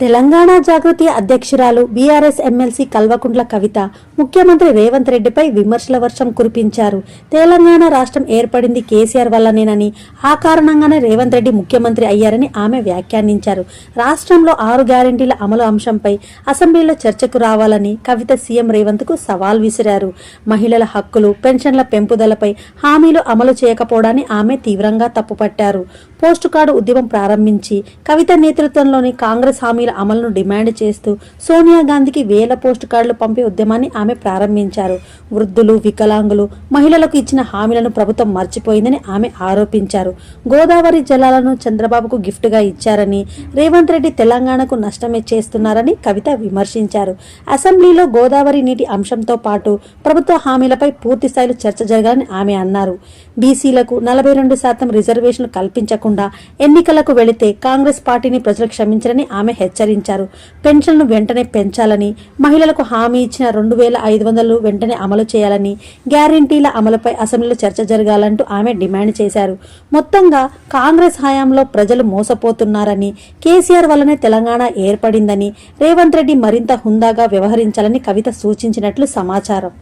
తెలంగాణ జాగృతి అధ్యక్షురాలు BRS MLC Kalvakuntla Kavitha ముఖ్యమంత్రి రేవంత్ రెడ్డిపై విమర్శల వర్షం కురిపించారు. తెలంగాణ రాష్ట్రం ఏర్పడింది కేసీఆర్ వల్లనేనని ఆ కారణంగానే రేవంత్ రెడ్డి ముఖ్యమంత్రి అయ్యారని ఆమె వ్యాఖ్యానించారు. రాష్ట్రంలో ఆరు గ్యారెంటీల అమలు అంశంపై అసెంబ్లీలో చర్చకు రావాలని కవిత సీఎం రేవంత్కు సవాల్ విసిరారు. మహిళల హక్కులు పెన్షన్ల పెంపుదలపై హామీలు అమలు చేయకపోవడాన్ని ఆమె తీవ్రంగా తప్పుపట్టారు. పోస్టు కార్డు ఉద్యమం ప్రారంభించి కవిత నేతృత్వంలోని కాంగ్రెస్ హామీల అమలును డిమాండ్ చేస్తూ సోనియా గాంధీకి వేల పోస్టు కార్డులు పంపే ఉద్యమాన్ని ఆమె ప్రారంభించారు. వృద్ధులు వికలాంగులు మహిళలకు ఇచ్చిన హామీలను ప్రభుత్వం మర్చిపోయిందని ఆమె ఆరోపించారు. గోదావరి జలాలను చంద్రబాబుకు గిఫ్ట్గా ఇచ్చారని రేవంత్ రెడ్డి తెలంగాణకు నష్టమే చేస్తున్నారని కవిత విమర్శించారు. అసెంబ్లీలో గోదావరి నీటి అంశంతో పాటు ప్రభుత్వ హామీలపై పూర్తి స్థాయిలో చర్చ జరగాలని ఆమె అన్నారు. బీసీలకు నలభై రెండు శాతం రిజర్వేషన్లు కల్పించకుండా ఎన్నికలకు వెళితే కాంగ్రెస్ పార్టీని ప్రజలు క్షమించరని ఆమె హెచ్చరించారు. పెన్షన్ను వెంటనే పెంచాలని మహిళలకు హామీ ఇచ్చిన రెండు వేల ఐదు వందలు వెంటనే అమలు చేయాలని గ్యారంటీల అమలుపై అసెంబ్లీలో చర్చ జరగాలంటూ ఆమె డిమాండ్ చేశారు. మొత్తంగా కాంగ్రెస్ హయాంలో ప్రజలు మోసపోతున్నారని కేసీఆర్ వల్లనే తెలంగాణ ఏర్పడిందని రేవంత్ రెడ్డి మరింత హుందాగా వ్యవహరించాలని కవిత సూచించినట్లు సమాచారం.